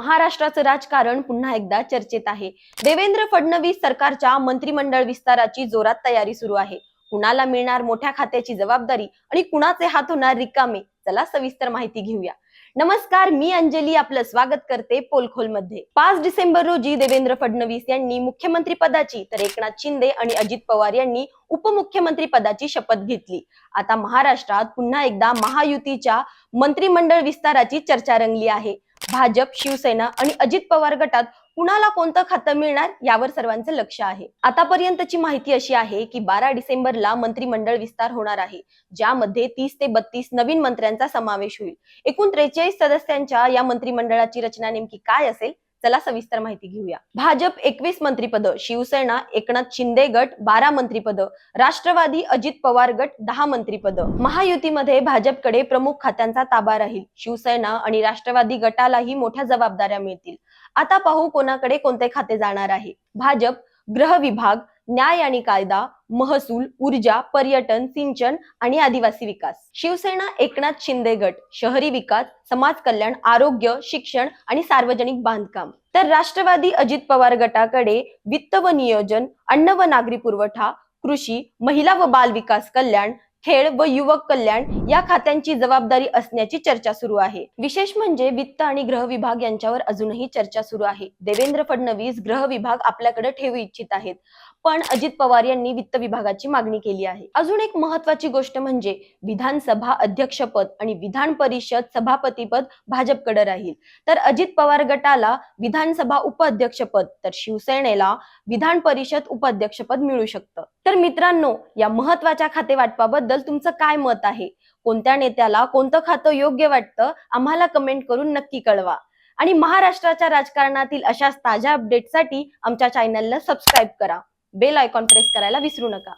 महाराष्ट्राचं राजकारण पुन्हा एकदा चर्चेत आहे. देवेंद्र फडणवीस सरकारच्या मंत्रिमंडळ विस्ताराची जोरात तयारी सुरू आहे. कुणाला मिळणार मोठ्या खात्याची जबाबदारी आणि कुणाचे हात होणार रिकामे? चला सविस्तर माहिती घेऊया. नमस्कार मी अंजली आपलं स्वागत करते पोलखोलमध्ये पाच डिसेंबर रोजी देवेंद्र फडणवीस यांनी मुख्यमंत्री पदाची तर एकनाथ शिंदे आणि अजित पवार यांनी उपमुख्यमंत्री पदाची शपथ घेतली. आता महाराष्ट्रात पुन्हा एकदा महायुतीच्या मंत्रिमंडळ विस्ताराची चर्चा रंगली आहे. भाजप शिवसेना आणि अजित पवार गटात कुणाला कोणतं खातं मिळणार यावर सर्वांचं लक्ष आहे. आतापर्यंतची माहिती अशी आहे की बारा डिसेंबरला मंत्रिमंडळ विस्तार होणार आहे ज्यामध्ये तीस ते बत्तीस नवीन मंत्र्यांचा समावेश होईल. एकूण त्रेचाळीस सदस्यांच्या या मंत्रिमंडळाची रचना नेमकी काय असेल? चला सविस्तर माहिती घेऊया. भाजप एकवीस मंत्रीपद शिवसेना एकनाथ शिंदे गट बारा मंत्रीपद राष्ट्रवादी अजित पवार गट दहा मंत्रीपद. महायुतीमध्ये भाजपकडे प्रमुख खात्यांचा ताबा राहील. शिवसेना आणि राष्ट्रवादी गटालाही मोठ्या जबाबदाऱ्या मिळतील. आता पाहू कोणाकडे कोणते खाते जाणार आहे. भाजप गृह विभाग न्याय आणि कायदा महसूल ऊर्जा पर्यटन सिंचन आणि आदिवासी विकास. शिवसेना एकनाथ शिंदे गट शहरी विकास समाज कल्याण आरोग्य शिक्षण आणि सार्वजनिक बांधकाम. तर राष्ट्रवादी अजित पवार गटाकडे वित्त व नियोजन अन्न व नागरी पुरवठा कृषी महिला व बाल विकास कल्याण खेळ व युवक कल्याण या खात्यांची जबाबदारी असण्याची चर्चा सुरू आहे. विशेष म्हणजे वित्त आणि गृह विभाग यांच्यावर अजूनही चर्चा सुरू आहे. देवेंद्र फडणवीस गृह विभाग आपल्याकडे ठेवू इच्छित आहेत. पण अजित पवार यांनी वित्त विभागाची मागणी केली आहे. अजून एक महत्वाची गोष्ट म्हणजे विधानसभा अध्यक्षपद आणि विधान परिषद सभापतीपद भाजपकडे राहील. तर अजित पवार गटाला विधानसभा उपाध्यक्षपद तर शिवसेनेला विधान परिषद उपाध्यक्षपद मिळू शकतं. तर मित्रांनो या महत्त्वाच्या खाते वाटपाबद्दल तुमचं काय मत आहे? कोणत्या नेत्याला कोणतं खातं योग्य वाटतं? आम्हाला कमेंट करून नक्की कळवा. आणि महाराष्ट्राच्या राजकारणातील अशाच ताज्या अपडेटसाठी आमच्या चॅनलला सबस्क्राईब करा. बेल आयकॉन प्रेस करायला विसरू नका.